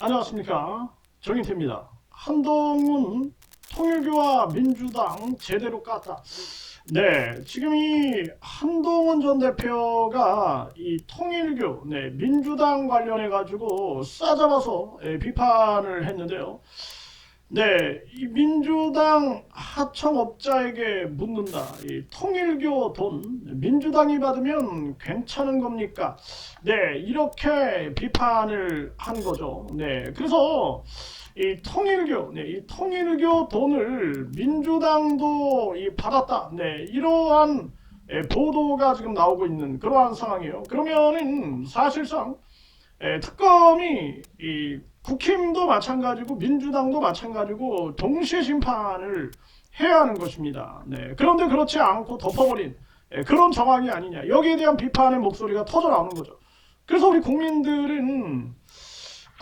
안녕하십니까 정인태입니다. 한동훈 통일교와 민주당 제대로 깠다. 네, 지금 이 한동훈 전 대표가 이 통일교, 네, 민주당 관련해 가지고 싸잡아서 예, 비판을 했는데요. 네, 이 민주당 하청업자에게 묻는다. 이 통일교 돈 민주당이 받으면 괜찮은 겁니까? 네, 이렇게 비판을 한 거죠. 네, 그래서 이 통일교, 네, 이 통일교 돈을 민주당도 이 받았다. 네, 이러한 예, 보도가 지금 나오고 있는 그러한 상황이에요. 그러면은 사실상 예, 특검이 이 국힘도 마찬가지고 민주당도 마찬가지고 동시에 심판을 해야 하는 것입니다. 네, 그런데 그렇지 않고 덮어버린 예, 그런 정황이 아니냐. 여기에 대한 비판의 목소리가 터져 나오는 거죠. 그래서 우리 국민들은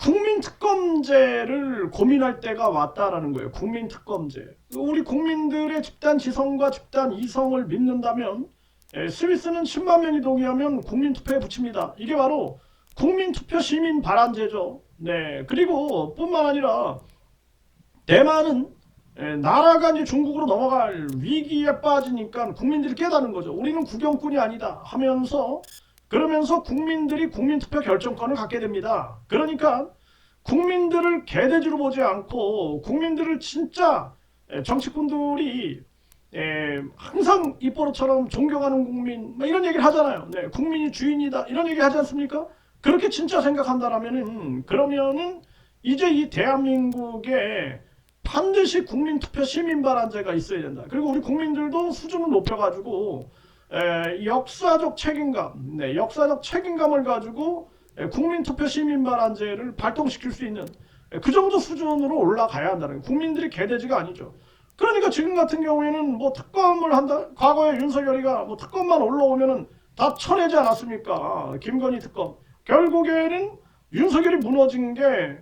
국민특검제를 고민할 때가 왔다라는 거예요. 국민특검제. 우리 국민들의 집단 지성과 집단 이성을 믿는다면 예, 스위스는 10만 명이 동의하면 국민투표에 붙입니다. 이게 바로 국민투표 시민 발안제죠. 네. 그리고 뿐만 아니라 대만은 예, 나라가 이제 중국으로 넘어갈 위기에 빠지니까 국민들이 깨닫는 거죠. 우리는 구경꾼이 아니다 하면서 그러면서 국민들이 국민투표 결정권을 갖게 됩니다. 그러니까 국민들을 개돼지로 보지 않고 국민들을 진짜 예, 정치꾼들이 예, 항상 입버릇처럼 존경하는 국민 뭐 이런 얘기를 하잖아요. 네, 국민이 주인이다 이런 얘기 하지 않습니까? 그렇게 진짜 생각한다라면은 그러면은 이제 이 대한민국에 반드시 국민투표 시민발안제가 있어야 된다. 그리고 우리 국민들도 수준을 높여가지고 에, 역사적 책임감, 네, 역사적 책임감을 가지고 에, 국민투표 시민발안제를 발동시킬 수 있는 에, 그 정도 수준으로 올라가야 한다는. 국민들이 개돼지가 아니죠. 그러니까 지금 같은 경우에는 뭐 특검을 한다. 과거에 윤석열이가 뭐 특검만 올라오면은 다 쳐내지 않았습니까? 김건희 특검. 결국에는 윤석열이 무너진 게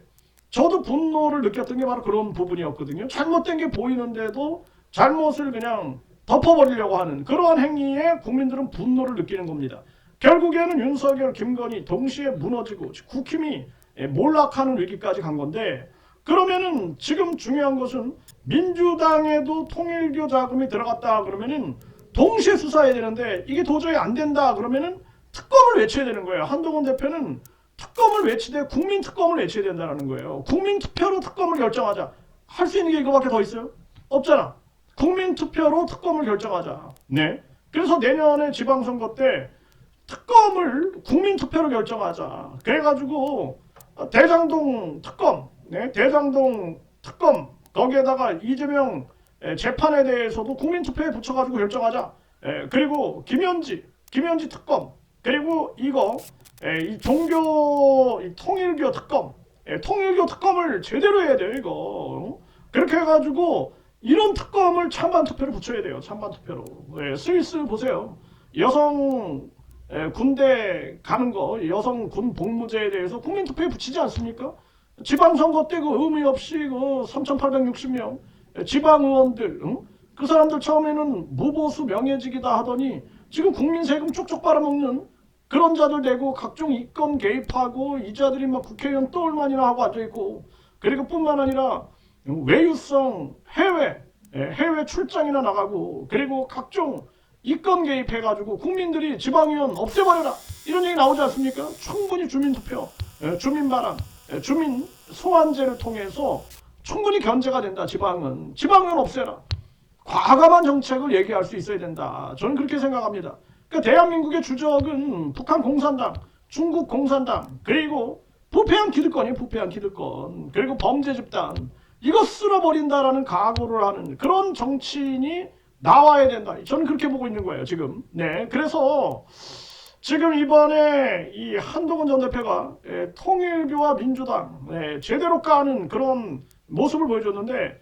저도 분노를 느꼈던 게 바로 그런 부분이었거든요. 잘못된 게 보이는데도 잘못을 그냥 덮어버리려고 하는 그러한 행위에 국민들은 분노를 느끼는 겁니다. 결국에는 윤석열, 김건희 동시에 무너지고 국힘이 몰락하는 위기까지 간 건데 그러면은 지금 중요한 것은 민주당에도 통일교 자금이 들어갔다 그러면은 동시에 수사해야 되는데 이게 도저히 안 된다 그러면은 특검을 외쳐야 되는 거예요. 한동훈 대표는 특검을 외치되 국민 특검을 외쳐야 된다는 거예요. 국민 투표로 특검을 결정하자. 할 수 있는 게 이거밖에 더 있어요? 없잖아. 국민 투표로 특검을 결정하자. 네. 그래서 내년에 지방선거 때 특검을 국민 투표로 결정하자. 그래가지고 대장동 특검, 네, 대장동 특검 거기에다가 이재명 에, 재판에 대해서도 국민 투표에 붙여가지고 결정하자. 에, 그리고 김현지, 김현지 특검, 그리고 이거 에, 이 종교 이 통일교 특검, 에, 통일교 특검을 제대로 해야 돼요 이거. 그렇게 해가지고 이런 특검을 찬반 투표를 붙여야 돼요. 찬반 투표로. 예, 스위스 보세요. 여성 예, 군대 가는 거, 여성 군 복무제에 대해서 국민 투표에 붙이지 않습니까? 지방선거 때 그 의미 없이 그 3,860명 예, 지방 의원들, 응? 그 사람들 처음에는 무보수 명예직이다 하더니 지금 국민 세금 쪽쪽 빨아먹는 그런 자들 되고 각종 이권 개입하고 이 자들이 막 국회의원 떠올만이나 하고 앉아있고 그리고 뿐만 아니라 외유성 해외 예, 해외 출장이나 나가고 그리고 각종 이권 개입해가지고 국민들이 지방의원 없애버려라 이런 얘기 나오지 않습니까? 충분히 주민투표, 예, 주민바람, 예, 주민 소환제를 통해서 충분히 견제가 된다. 지방은 지방의원 없애라. 과감한 정책을 얘기할 수 있어야 된다. 저는 그렇게 생각합니다. 그러니까 대한민국의 주적은 북한 공산당, 중국 공산당, 그리고 부패한 기득권이에요. 부패한 기득권. 그리고 범죄 집단. 이거 쓸어버린다라는 각오를 하는 그런 정치인이 나와야 된다. 저는 그렇게 보고 있는 거예요, 지금. 네. 그래서 지금 이번에 이 한동훈 전 대표가 예, 통일교와 민주당 예, 제대로 까는 그런 모습을 보여줬는데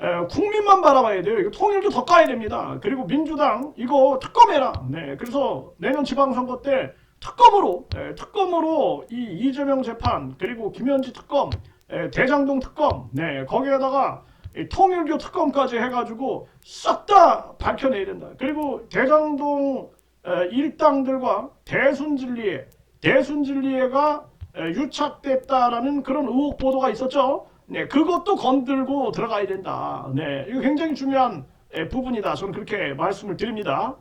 에, 국민만 바라봐야 돼요. 이거 통일도 더 까야 됩니다. 그리고 민주당 이거 특검해라. 네, 그래서 내년 지방선거 때 특검으로 에, 특검으로 이 이재명 재판 그리고 김현지 특검, 에, 대장동 특검, 네 거기에다가 이 통일교 특검까지 해가지고 싹 다 밝혀내야 된다. 그리고 대장동 에, 일당들과 대순진리에 대순진리에가 에, 유착됐다라는 그런 의혹 보도가 있었죠. 네, 그것도 건들고 들어가야 된다. 네, 이거 굉장히 중요한 에, 부분이다. 저는 그렇게 말씀을 드립니다.